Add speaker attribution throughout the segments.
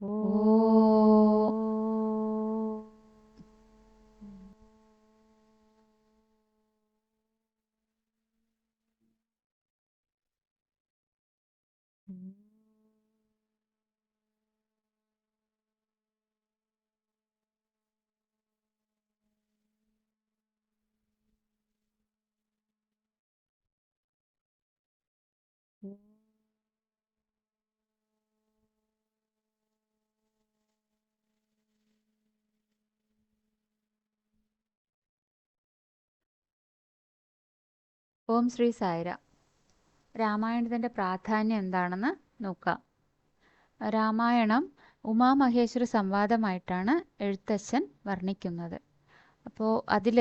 Speaker 1: ஓ ഓം ശ്രീ സായിര. രാമായണത്തിന്റെ പ്രാധാന്യം എന്താണെന്ന് നോക്കാം. രാമായണം ഉമാമഹേശ്വര സംവാദമായിട്ടാണ് എഴുത്തച്ഛൻ വർണിക്കുന്നത്. അപ്പോൾ അതിൽ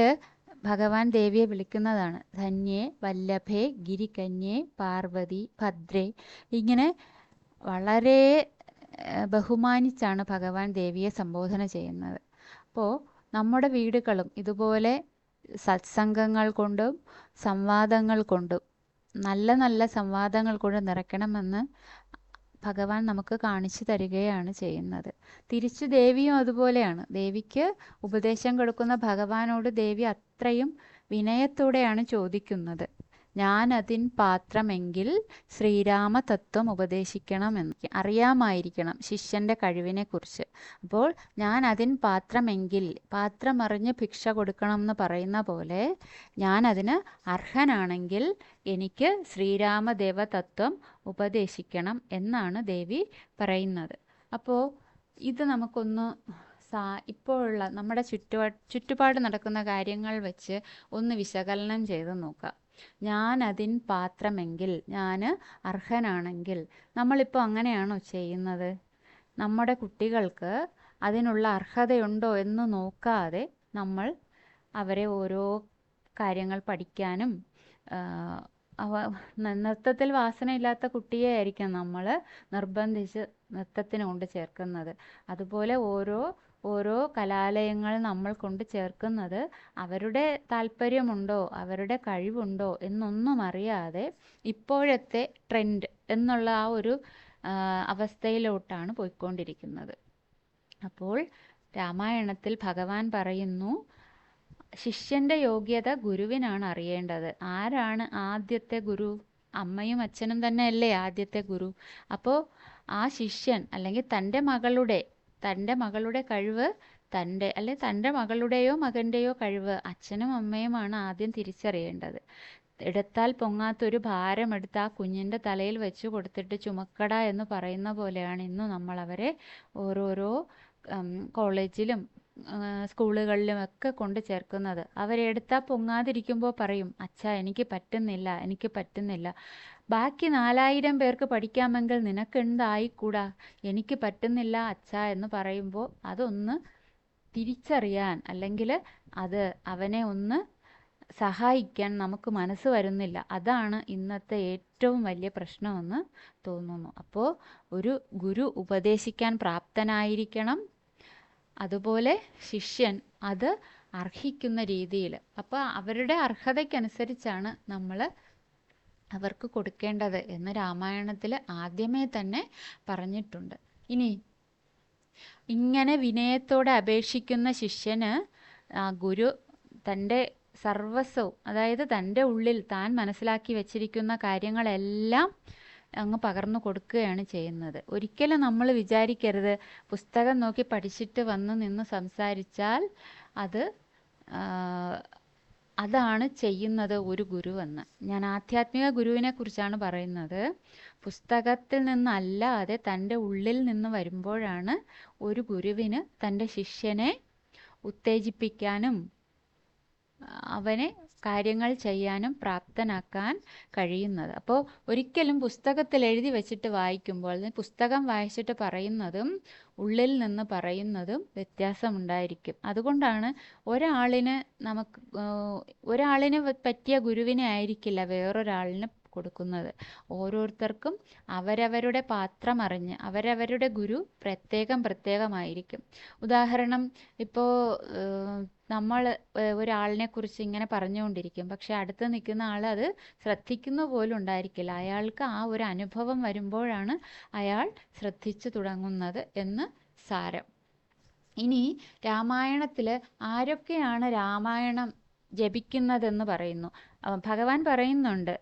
Speaker 1: ഭഗവാൻ ദേവിയെ വിളിക്കുന്നതാണ്. ധന്യേ വല്ലഭേ ഗിരികന്യേ പാർവതി ഭദ്രേ. ഇങ്ങനെ വളരെ ബഹുമാനിച്ചാണ് ഭഗവാൻ ദേവിയെ സംബോധന ചെയ്യുന്നത്. അപ്പോൾ നമ്മുടെ വീടുകളും ഇതുപോലെ സത്സംഗങ്ങൾ കൊണ്ടും സംവാദങ്ങൾ കൊണ്ടും നല്ല നല്ല സംവാദങ്ങൾ കൊണ്ട് നിറയ്ക്കണമെന്ന് ഭഗവാൻ നമുക്ക് കാണിച്ചു തരികയാണ് ചെയ്യുന്നത്. തിരിച്ചു ദേവിയും അതുപോലെയാണ്. ദേവിക്ക് ഉപദേശം കൊടുക്കുന്ന ഭഗവാനോട് ദേവി അത്രയും വിനയത്തോടെയാണ് ചോദിക്കുന്നത്. ഞാൻ അതിൻ പാത്രമെങ്കിൽ ശ്രീരാമ തത്വം ഉപദേശിക്കണമെന്ന്. അറിയാമായിരിക്കണം ശിഷ്യന്റെ കഴിവിനെ കുറിച്ച് അപ്പോൾ ഞാൻ അതിൻ പാത്രമെങ്കിൽ പാത്രമറിഞ്ഞ് ഭിക്ഷ കൊടുക്കണം എന്ന് പറയുന്ന പോലെ ഞാൻ അതിന് അർഹനാണെങ്കിൽ എനിക്ക് ശ്രീരാമദേവ തത്വം ഉപദേശിക്കണം എന്നാണ് ദേവി പറയുന്നത്. അപ്പോൾ ഇത് നമുക്കൊന്ന് സാ ഇപ്പോഴുള്ള നമ്മുടെ ചുറ്റുപാ ചുറ്റുപാട് നടക്കുന്ന കാര്യങ്ങൾ വെച്ച് ഒന്ന് വിശകലനം ചെയ്ത് നോക്കാം. ഞാൻ അതിൻ പാത്രമെങ്കിൽ ഞാൻ അർഹനാണെങ്കിൽ നമ്മളിപ്പോൾ അങ്ങനെയാണോ ചെയ്യുന്നത്? നമ്മുടെ കുട്ടികൾക്ക് അതിനുള്ള അർഹതയുണ്ടോ എന്ന് നോക്കാതെ നമ്മൾ അവരെ ഓരോ കാര്യങ്ങൾ പഠിക്കാനും അവ നൃത്തത്തിൽ വാസനയില്ലാത്ത കുട്ടിയെ ആയിരിക്കും നമ്മൾ നിർബന്ധിച്ച് നൃത്തത്തിന് കൊണ്ട് ചേർക്കുന്നത്. അതുപോലെ ഓരോ ഓരോ കലാലയങ്ങൾ നമ്മൾ കൊണ്ട് ചേർക്കുന്നത് അവരുടെ താല്പര്യമുണ്ടോ അവരുടെ കഴിവുണ്ടോ എന്നൊന്നും അറിയാതെ ഇപ്പോഴത്തെ ട്രെൻഡ് എന്നുള്ള ആ ഒരു അവസ്ഥയിലോട്ടാണ് പോയിക്കൊണ്ടിരിക്കുന്നത്. അപ്പോൾ രാമായണത്തിൽ ഭഗവാൻ പറയുന്നു ശിഷ്യന്റെ യോഗ്യത ഗുരുവിനാണ് അറിയേണ്ടത്. ആരാണ് ആദ്യത്തെ ഗുരു? അമ്മയും അച്ഛനും തന്നെയല്ലേ ആദ്യത്തെ ഗുരു? അപ്പോൾ ആ ശിഷ്യൻ അല്ലെങ്കിൽ തന്റെ മകളുടെ തന്റെ മകളുടെ കഴിവ് തന്റെ അല്ലെ തന്റെ മകളുടെയോ മകന്റെയോ കഴിവ് അച്ഛനും അമ്മയുമാണ് ആദ്യം തിരിച്ചറിയേണ്ടത്. എടുത്താൽ പൊങ്ങാത്തൊരു ഭാരം എടുത്ത് ആ കുഞ്ഞിന്റെ തലയിൽ വെച്ച് കൊടുത്തിട്ട് ചുമക്കട എന്ന് പറയുന്ന പോലെയാണ് ഇന്ന് നമ്മൾ അവരെ ഓരോരോ കോളേജിലും സ്കൂളുകളിലും ഒക്കെ കൊണ്ട് ചേർക്കുന്നത്. അവരെടുത്താൽ പൊങ്ങാതിരിക്കുമ്പോൾ പറയും അച്ഛാ എനിക്ക് പറ്റുന്നില്ല എനിക്ക് പറ്റുന്നില്ല. ബാക്കി നാലായിരം പേർക്ക് പഠിക്കാമെങ്കിൽ നിനക്ക് എന്തായിക്കൂടാ എനിക്ക് പറ്റുന്നില്ല അച്ഛാ എന്ന് പറയുമ്പോൾ അതൊന്ന് തിരിച്ചറിയാൻ അല്ലെങ്കിൽ അത് അവനെ ഒന്ന് സഹായിക്കാൻ നമുക്ക് മനസ്സ് വരുന്നില്ല. അതാണ് ഇന്നത്തെ ഏറ്റവും വലിയ പ്രശ്നമെന്ന് തോന്നുന്നു. അപ്പോൾ ഒരു ഗുരു ഉപദേശിക്കാൻ പ്രാപ്തനായിരിക്കണം. അതുപോലെ ശിഷ്യൻ അത് അർഹിക്കുന്ന രീതിയിൽ. അപ്പോൾ അവരുടെ അർഹതയ്ക്കനുസരിച്ചാണ് നമ്മൾ അവർക്ക് കൊടുക്കേണ്ടത് എന്ന് രാമായണത്തിൽ ആദ്യമേ തന്നെ പറഞ്ഞിട്ടുണ്ട്. ഇനി ഇങ്ങനെ വിനയത്തോടെ അപേക്ഷിക്കുന്ന ശിഷ്യന് ഗുരു തന്റെ സർവസ്വവും അതായത് തന്റെ ഉള്ളിൽ താൻ മനസ്സിലാക്കി വെച്ചിരിക്കുന്ന കാര്യങ്ങളെല്ലാം അങ്ങ് പകർന്നു കൊടുക്കുകയാണ് ചെയ്യുന്നത്. ഒരിക്കലും നമ്മൾ വിചാരിക്കരുത്. പുസ്തകം നോക്കി പഠിച്ചിട്ട് വന്ന് നിന്ന് സംസാരിച്ചാൽ അത് അതാണ് ചെയ്യുന്നത് ഒരു ഗുരുവെന്ന്. ഞാൻ ആധ്യാത്മിക ഗുരുവിനെ കുറിച്ചാണ് പറയുന്നത്. പുസ്തകത്തിൽ നിന്നല്ലാതെ തന്റെ ഉള്ളിൽ നിന്ന് വരുമ്പോഴാണ് ഒരു ഗുരുവിന് തന്റെ ശിഷ്യനെ ഉത്തേജിപ്പിക്കാനും അവനെ കാര്യങ്ങൾ ചെയ്യാനും പ്രാപ്തനാക്കാൻ കഴിയുന്നത്. അപ്പോൾ ഒരിക്കലും പുസ്തകത്തിൽ എഴുതി വെച്ചിട്ട് വായിക്കുമ്പോൾ പുസ്തകം വായിച്ചിട്ട് പറയുന്നതും ഉള്ളിൽ നിന്ന് പറയുന്നതും വ്യത്യാസമുണ്ടായിരിക്കും. അതുകൊണ്ടാണ് ഒരാളിന് നമുക്ക് ഒരാളിന് പറ്റിയ ഗുരുവിനെ ആയിരിക്കില്ല വേറൊരാളിന് കൊടുക്കുന്നത്. ഓരോരുത്തർക്കും അവരവരുടെ പാത്രം അറിഞ്ഞ് അവരവരുടെ ഗുരു പ്രത്യേകം പ്രത്യേകമായിരിക്കും. ഉദാഹരണം ഇപ്പോൾ നമ്മൾ ഒരാളിനെ കുറിച്ച് ഇങ്ങനെ പറഞ്ഞുകൊണ്ടിരിക്കും. പക്ഷെ അടുത്ത് നിൽക്കുന്ന ആൾ അത് ശ്രദ്ധിക്കുന്ന പോലും ഉണ്ടായിരിക്കില്ല. അയാൾക്ക് ആ ഒരു അനുഭവം വരുമ്പോഴാണ് അയാൾ ശ്രദ്ധിച്ചു തുടങ്ങുന്നത് എന്ന് സാരം. ഇനി രാമായണത്തിൽ ആരൊക്കെയാണ് രാമായണം ജപിക്കുന്നതെന്ന് പറയുന്നു. ഭഗവാൻ പറയുന്നുണ്ട്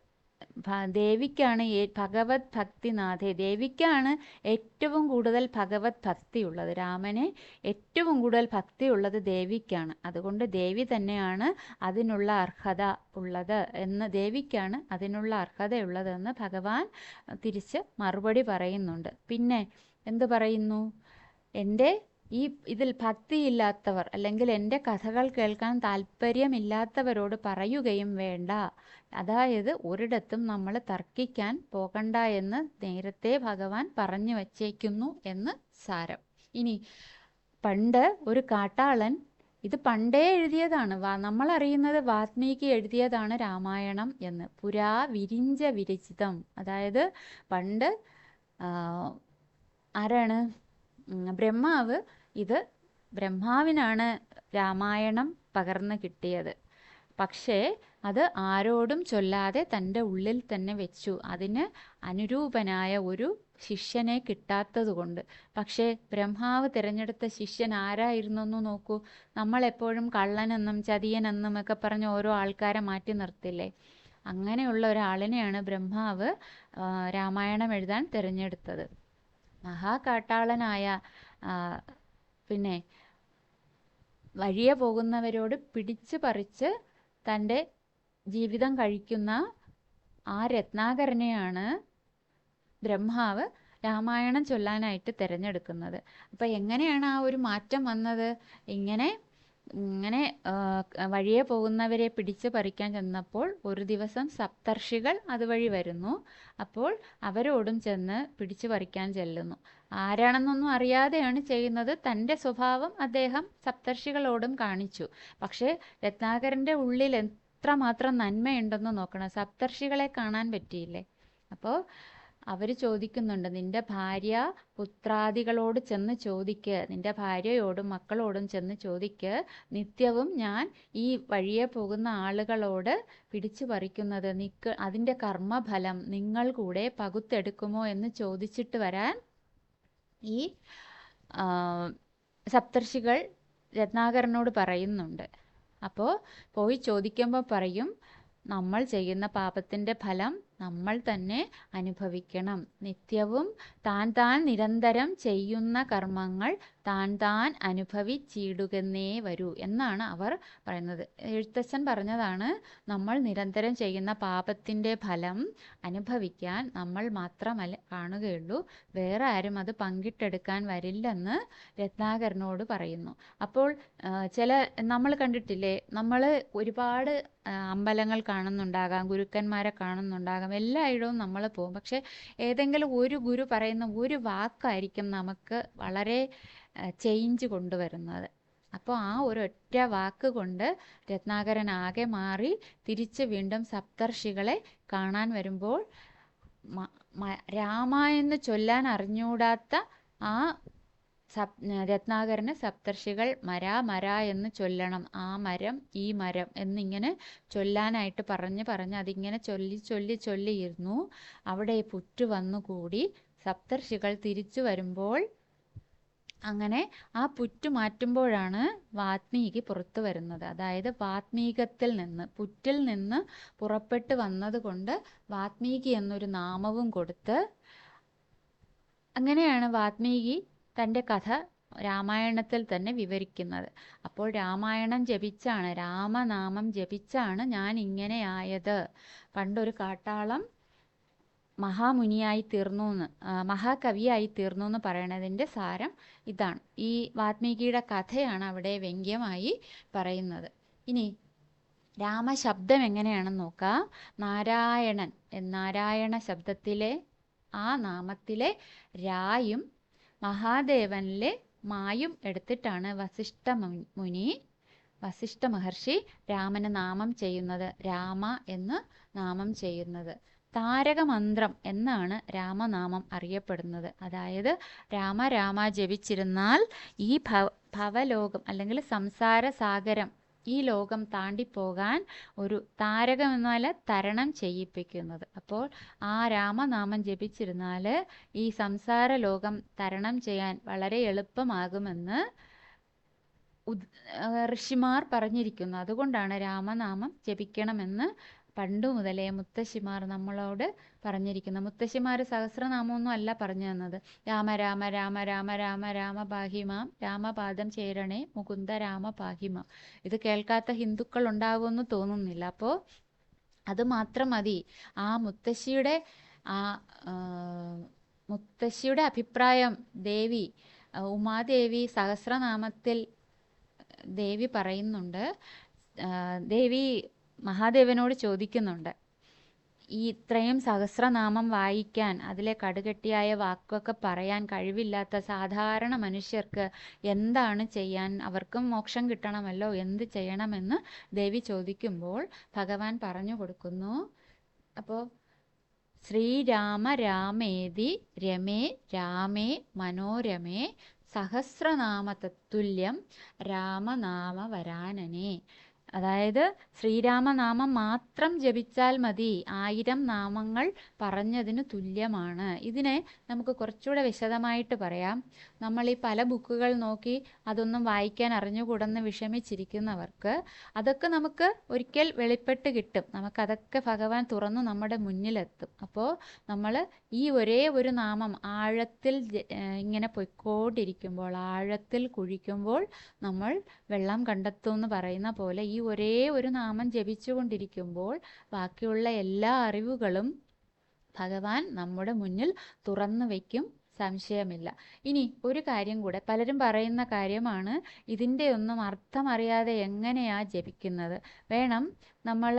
Speaker 1: ദേവിക്കാണ് ഭഗവത് ഭക്തിനാഥേ. ദേവിക്കാണ് ഏറ്റവും കൂടുതൽ ഭഗവത് ഭക്തി ഉള്ളത് രാമനെ ഏറ്റവും കൂടുതൽ ഭക്തി ഉള്ളത് ദേവിക്കാണ്. അതുകൊണ്ട് ദേവി തന്നെയാണ് അതിനുള്ള അർഹത ഉള്ളത് എന്ന് ദേവിക്കാണ് അതിനുള്ള അർഹതയുള്ളതെന്ന് ഭഗവാൻ തിരിച്ച് മറുപടി പറയുന്നുണ്ട്. പിന്നെ എന്ത് പറയുന്നു? എന്റെ ഈ ഇതിൽ ഭക്തിയില്ലാത്തവർ അല്ലെങ്കിൽ എന്റെ കഥകൾ കേൾക്കാൻ താല്പര്യമില്ലാത്തവരോട് പറയുകയും വേണ്ട. അതായത് ഒരിടത്തും നമ്മൾ തർക്കിക്കാൻ പോകണ്ട എന്ന് നേരത്തെ ഭഗവാൻ പറഞ്ഞു വച്ചേക്കുന്നു എന്ന് സാരം. ഇനി പണ്ട് ഒരു കാട്ടാളൻ ഇത് പണ്ടേ എഴുതിയതാണ്. വാ നമ്മൾ അറിയുന്നത് വാത്മീകി എഴുതിയതാണ് രാമായണം എന്ന്. പുരാ വിരിഞ്ച വിരചിതം. അതായത് പണ്ട് ആരാണ്? ബ്രഹ്മാവ് ഇത് ബ്രഹ്മാവിനാണ് രാമായണം പകർന്നു കിട്ടിയത്. പക്ഷേ അത് ആരോടും ചൊല്ലാതെ തന്റെ ഉള്ളിൽ തന്നെ വെച്ചു. അതിന് അനുരൂപനായ ഒരു ശിഷ്യനെ കിട്ടാത്തതുകൊണ്ട് പക്ഷേ ബ്രഹ്മാവ് തിരഞ്ഞെടുത്ത ശിഷ്യൻ ആരായിരുന്നു എന്ന് നോക്കൂ. നമ്മളെപ്പോഴും കള്ളനെന്നും ചതിയനെന്നും ഒക്കെ പറഞ്ഞ് ഓരോ ആൾക്കാരെ മാറ്റി നിർത്തില്ലേ? അങ്ങനെയുള്ള ഒരാളിനെയാണ് ബ്രഹ്മാവ് രാമായണം എഴുതാൻ തിരഞ്ഞെടുത്തത്. മഹാകാട്ടാളനായ പിന്നെ വഴിയെ പോകുന്നവരോട് പിടിച്ച് പറിച്ച് തന്റെ ജീവിതം കഴിക്കുന്ന ആ രത്നാകരനെയാണ് ബ്രഹ്മാവ് രാമായണം ചൊല്ലാനായിട്ട് തിരഞ്ഞെടുക്കുന്നത്. അപ്പം എങ്ങനെയാണ് ആ ഒരു മാറ്റം വന്നത്? ഇങ്ങനെ ഇങ്ങനെ വഴിയെ പോകുന്നവരെ പിടിച്ച് പറിക്കാൻ ചെന്നപ്പോൾ ഒരു ദിവസം സപ്തർഷികൾ അതുവഴി വരുന്നു. അപ്പോൾ അവരോടും ചെന്ന് പിടിച്ചു പറിക്കാൻ ചെല്ലുന്നു. ആരാണെന്നൊന്നും അറിയാതെയാണ് ചെയ്യുന്നത്. തന്റെ സ്വഭാവം അദ്ദേഹം സപ്തർഷികളോടും കാണിച്ചു. പക്ഷേ രത്നാകരന്റെ ഉള്ളിൽ എത്രമാത്രം നന്മയുണ്ടെന്ന് നോക്കണം. സപ്തർഷികളെ കാണാൻ പറ്റിയില്ലേ? അപ്പോൾ അവർ ചോദിക്കുന്നുണ്ട് നിന്റെ ഭാര്യ പുത്രാദികളോട് ചെന്ന് ചോദിക്ക് നിന്റെ ഭാര്യയോടും മക്കളോടും ചെന്ന് ചോദിക്ക് നിത്യവും ഞാൻ ഈ വഴിയെ പോകുന്ന ആളുകളോട് പിടിച്ചു പറിക്കുന്നത് നിക്ക് അതിന്റെ കർമ്മഫലം നിങ്ങൾ കൂടെ പകുത്തെടുക്കുമോ എന്ന് ചോദിച്ചിട്ട് വരാൻ ഈ സപ്തർഷികൾ രത്നാകരനോട് പറയുന്നുണ്ട്. അപ്പോൾ പോയി ചോദിക്കുമ്പോൾ പറയും നമ്മൾ ചെയ്യുന്ന പാപത്തിന്റെ ഫലം നമ്മൾ തന്നെ അനുഭവിക്കണം. നിത്യവും താൻ താൻ നിരന്തരം ചെയ്യുന്ന കർമ്മങ്ങൾ താൻ താൻ അനുഭവിച്ചിടുകന്നേ വരൂ എന്നാണ് അവർ പറയുന്നത്. എഴുത്തച്ഛൻ പറഞ്ഞതാണ് നമ്മൾ നിരന്തരം ചെയ്യുന്ന പാപത്തിന്റെ ഫലം അനുഭവിക്കാൻ നമ്മൾ മാത്രമല്ല കാണുകയുള്ളൂ. വേറെ ആരും അത് പങ്കിട്ടെടുക്കാൻ വരില്ലെന്ന് രത്നാകരനോട് പറയുന്നു. അപ്പോൾ ചില നമ്മൾ കണ്ടിട്ടില്ലേ നമ്മൾ ഒരുപാട് അമ്പലങ്ങൾ കാണുന്നുണ്ടാകാം ഗുരുക്കന്മാരെ കാണുന്നുണ്ടാകാം എല്ലായിടവും നമ്മൾ പോകും. പക്ഷെ ഏതെങ്കിലും ഒരു ഗുരു പറയുന്ന ഒരു വാക്കായിരിക്കും നമുക്ക് വളരെ ചേഞ്ച് കൊണ്ടുവരുന്നത്. അപ്പോൾ ആ ഒരു ഒറ്റ വാക്ക് കൊണ്ട് രത്നാകരൻ ആകെ മാറി തിരിച്ച് വീണ്ടും സപ്തർഷികളെ കാണാൻ വരുമ്പോൾ രാമ എന്ന് ചൊല്ലാൻ അറിഞ്ഞൂടാത്ത ആ രത്നാകരന് സപ്തർഷികൾ മരാ മര എന്ന് ചൊല്ലണം. ആ മരം ഈ മരം എന്നിങ്ങനെ ചൊല്ലാനായിട്ട് പറഞ്ഞ് പറഞ്ഞ് അതിങ്ങനെ ചൊല്ലി ചൊല്ലി ചൊല്ലിയിരുന്നു. അവിടെ പുറ്റു വന്നുകൂടി. സപ്തർഷികൾ തിരിച്ചു വരുമ്പോൾ അങ്ങനെ ആ പുറ്റു മാറ്റുമ്പോഴാണ് വാത്മീകി പുറത്തു വരുന്നത്. അതായത് വാത്മീകത്തിൽ നിന്ന് പുറ്റിൽ നിന്ന് പുറപ്പെട്ട് വന്നതുകൊണ്ട് വാത്മീകി എന്നൊരു നാമവും കൊടുത്ത് അങ്ങനെയാണ് വാത്മീകി തന്റെ കഥ രാമായണത്തിൽ തന്നെ വിവരിക്കുന്നത്. അപ്പോൾ രാമായണം ജപിച്ചാണ് രാമനാമം ജപിച്ചാണ് ഞാൻ ഇങ്ങനെയായത്. പണ്ടൊരു കാട്ടാളം മഹാമുനിയായി തീർന്നു എന്ന് മഹാകവിയായി തീർന്നു എന്ന് പറയണതിന്റെ സാരം ഇതാണ്. ഈ വാത്മീകിയുടെ കഥയാണ് അവിടെ വ്യംഗ്യമായി പറയുന്നത്. ഇനി രാമശബ്ദം എങ്ങനെയാണെന്ന് നോക്കാം. നാരായണൻ നാരായണ ശബ്ദത്തിലെ ആ നാമത്തിലെ രായും മഹാദേവനിലെ മായും എടുത്തിട്ടാണ് വസിഷ്ഠ മുനി വസിഷ്ഠ മഹർഷി രാമന് നാമം ചെയ്യുന്നത്. രാമ എന്ന് നാമം ചെയ്യുന്നത്. താരകമന്ത്രം എന്നാണ് രാമനാമം അറിയപ്പെടുന്നത്. അതായത് രാമ രാമ ജപിച്ചിരുന്നാൽ ഈ ഭവ ഭവലോകം അല്ലെങ്കിൽ സംസാര സാഗരം ഈ ലോകം താണ്ടിപ്പോകാൻ ഒരു താരകം എന്നാൽ തരണം ചെയ്യിപ്പിക്കുന്നത്. അപ്പോൾ ആ രാമനാമം ജപിച്ചിരുന്നാൽ ഈ സംസാര ലോകം തരണം ചെയ്യാൻ വളരെ എളുപ്പമാകുമെന്ന് ഋഷിമാർ പറഞ്ഞിരിക്കുന്നു. അതുകൊണ്ടാണ് രാമനാമം ജപിക്കണമെന്ന് പണ്ടു മുതലേ മുത്തശ്ശിമാർ നമ്മളോട് പറഞ്ഞിരിക്കുന്നത് മുത്തശ്ശിമാർ സഹസ്രനാമമൊന്നും അല്ല പറഞ്ഞു തന്നത്. രാമ രാമ രാമ രാമ രാമ രാമ പാഹിമാം രാമപാദം ചേരണേ മുകുന്ദ രാമ പാഹിമാം ഇത് കേൾക്കാത്ത ഹിന്ദുക്കൾ ഉണ്ടാകുമെന്ന് തോന്നുന്നില്ല. അപ്പോൾ അത് മാത്രം മതി. ആ മുത്തശ്ശിയുടെ ആ, മുത്തശ്ശിയുടെ അഭിപ്രായം ദേവി ഉമാദേവി സഹസ്രനാമത്തിൽ ദേവി പറയുന്നുണ്ട്. ദേവി മഹാദേവനോട് ചോദിക്കുന്നുണ്ട്. ഈ ഇത്രയും സഹസ്രനാമം വായിക്കാൻ അതിലെ കടുകെട്ടിയായ വാക്കൊക്കെ പറയാൻ കഴിവില്ലാത്ത സാധാരണ മനുഷ്യർക്ക് എന്താണ് ചെയ്യാൻ? അവർക്കും മോക്ഷം കിട്ടണമല്ലോ എന്ത് ചെയ്യണമെന്ന് ദേവി ചോദിക്കുമ്പോൾ ഭഗവാൻ പറഞ്ഞു കൊടുക്കുന്നു. അപ്പോൾ ശ്രീരാമ രാമേതി രമേ രാമേ മനോരമേ സഹസ്രനാമ തത്തുല്യം രാമനാമ വരാനനെ അതായത് ശ്രീരാമനാമം മാത്രം ജപിച്ചാൽ മതി. ആയിരം നാമങ്ങൾ പറഞ്ഞതിന് തുല്യമാണ്. ഇതിനെ നമുക്ക് കുറച്ചുകൂടെ വിശദമായിട്ട് പറയാം. നമ്മൾ ഈ പല ബുക്കുകൾ നോക്കി അതൊന്നും വായിക്കാൻ അറിഞ്ഞുകൂടെന്ന് വിഷമിച്ചിരിക്കുന്നവർക്ക് അതൊക്കെ നമുക്ക് ഒരിക്കൽ വെളിപ്പെട്ട് കിട്ടും. നമുക്കതൊക്കെ ഭഗവാൻ തുറന്നു നമ്മുടെ മുന്നിലെത്തും. അപ്പോൾ നമ്മൾ ഈ ഒരേ ഒരു നാമം ആഴത്തിൽ ഇങ്ങനെ പൊയ്ക്കോണ്ടിരിക്കുമ്പോൾ ആഴത്തിൽ കുഴിക്കുമ്പോൾ നമ്മൾ വെള്ളം കണ്ടെത്തും എന്ന് പറയുന്ന പോലെ ഈ ഒരേ ഒരു നാമം ജപിച്ചുകൊണ്ടിരിക്കുമ്പോൾ ബാക്കിയുള്ള എല്ലാ അറിവുകളും ഭഗവാൻ നമ്മുടെ മുന്നിൽ തുറന്നു വയ്ക്കും. സംശയമില്ല. ഇനി ഒരു കാര്യം കൂടെ. പലരും പറയുന്ന കാര്യമാണ് ഇതിന്റെ ഒന്നും അർത്ഥം അറിയാതെ എങ്ങനെയാ ജപിക്കുന്നത്? വേണം നമ്മൾ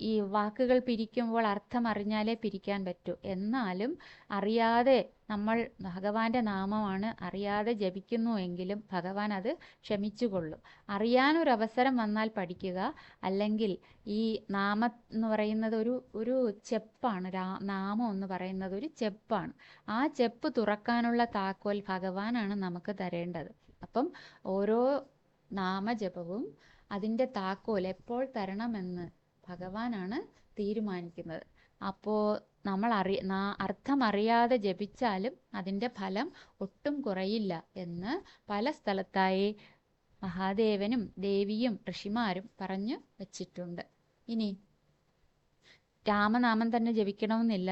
Speaker 1: ഈ വാക്കുകൾ പിരിക്കുമ്പോൾ അർത്ഥം അറിഞ്ഞാലേ പിരിക്കാൻ പറ്റൂ. എന്നാലും അറിയാതെ നമ്മൾ ഭഗവാന്റെ നാമമാണ് അറിയാതെ ജപിക്കുന്നു എങ്കിലും ഭഗവാൻ അത് ക്ഷമിച്ചുകൊള്ളും. അറിയാനൊരവസരം വന്നാൽ പഠിക്കുക. അല്ലെങ്കിൽ ഈ നാമം എന്ന് പറയുന്നത് ഒരു ഒരു ചെപ്പാണ്. നാമം എന്ന് പറയുന്നത് ഒരു ചെപ്പാണ്. ആ ചെപ്പ് തുറക്കാനുള്ള താക്കോൽ ഭഗവാനാണ് നമുക്ക് തരേണ്ടത്. അപ്പം ഓരോ നാമജപവും അതിന്റെ താക്കോൽ എപ്പോൾ തരണമെന്ന് ഭഗവാനാണ് തീരുമാനിക്കുന്നത്. അപ്പോൾ നമ്മൾ അറി അർത്ഥം അറിയാതെ ജപിച്ചാലും അതിന്റെ ഫലം ഒട്ടും കുറയില്ല എന്ന് പല സ്ഥലത്തായി മഹാദേവനും ദേവിയും ഋഷിമാരും പറഞ്ഞു വച്ചിട്ടുണ്ട്. ഇനി രാമനാമം തന്നെ ജപിക്കണമെന്നില്ല.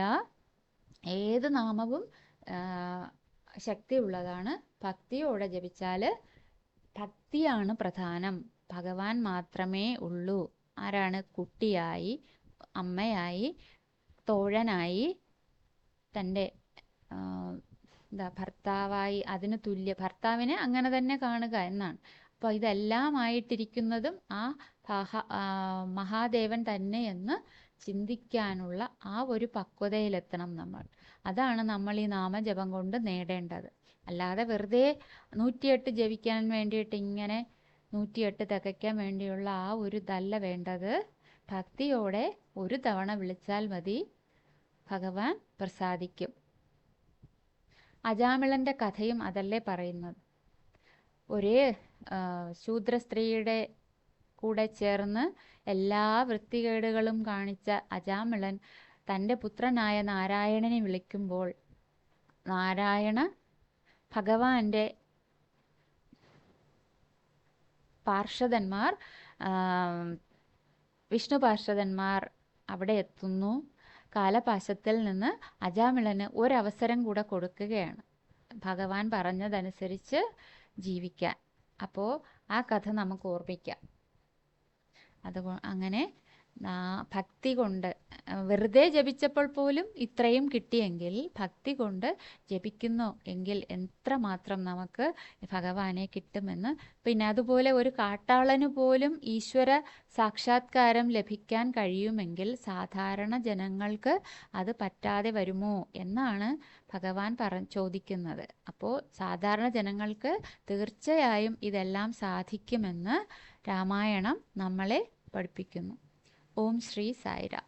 Speaker 1: ഏത് നാമവും ശക്തിയുള്ളതാണ്. ഭക്തിയോടെ ജപിച്ചാൽ ഭക്തിയാണ് പ്രധാനം. ഭഗവാൻ മാത്രമേ ഉള്ളൂ. ആരാണ്? കുട്ടിയായി അമ്മയായി തോഴനായി തന്റെ എന്താ ഭർത്താവായി അതിന് തുല്യ ഭർത്താവിനെ അങ്ങനെ തന്നെ കാണുക എന്നാണ്. അപ്പോൾ ഇതെല്ലാമായിട്ടിരിക്കുന്നതും ആ, മഹാദേവൻ തന്നെ എന്ന് ചിന്തിക്കാനുള്ള ആ ഒരു പക്വതയിലെത്തണം നമ്മൾ. അതാണ് നമ്മൾ ഈ നാമജപം കൊണ്ട് നേടേണ്ടത്. അല്ലാതെ വെറുതെ നൂറ്റിയെട്ട് ജപിക്കാൻ വേണ്ടിയിട്ട് ഇങ്ങനെ നൂറ്റിയെട്ട് തികയ്ക്കാൻ വേണ്ടിയുള്ള ആ ഒരു ഇതല്ല വേണ്ടത് ഭക്തിയോടെ ഒരു തവണ വിളിച്ചാൽ മതി. ഭഗവാൻ പ്രസാദിക്കും. അജാമിളന്റെ കഥയും അതല്ലേ പറയുന്നത്? ഒരേ ശൂദ്ര സ്ത്രീയുടെ കൂടെ ചേർന്ന് എല്ലാ വൃത്തികേടുകളും കാണിച്ച അജാമിളൻ തന്റെ പുത്രനായ നാരായണനെ വിളിക്കുമ്പോൾ നാരായണ ഭഗവാന്റെ പാർഷദന്മാർ വിഷ്ണു പാർഷദന്മാർ അവിടെ എത്തുന്നു. കാലപാശത്തിൽ നിന്ന് അജാമിളന് ഒരവസരം കൂടെ കൊടുക്കുകയാണ്. ഭഗവാൻ പറഞ്ഞതനുസരിച്ച് ജീവിക്കാൻ. അപ്പോൾ ആ കഥ നമുക്ക് ഓർമ്മിക്കാം. അതുകൊ അങ്ങനെ ഭക്തി കൊണ്ട് വെറുതെ ജപിച്ചപ്പോൾ പോലും ഇത്രയും കിട്ടിയെങ്കിൽ ഭക്തി കൊണ്ട് ജപിക്കുന്നു എങ്കിൽ എത്രമാത്രം നമുക്ക് ഭഗവാനെ കിട്ടുമെന്ന്. പിന്നെ അതുപോലെ ഒരു കാട്ടാളന് പോലും ഈശ്വര സാക്ഷാത്കാരം ലഭിക്കാൻ കഴിയുമെങ്കിൽ സാധാരണ ജനങ്ങൾക്ക് അത് പറ്റാതെ വരുമോ എന്നാണ് ഭഗവാൻ പറ ചോദിക്കുന്നത്. അപ്പോൾ സാധാരണ ജനങ്ങൾക്ക് തീർച്ചയായും ഇതെല്ലാം സാധിക്കുമെന്ന് രാമായണം നമ്മളെ പഠിപ്പിക്കുന്നു. ഓം ശ്രീ സായിരാം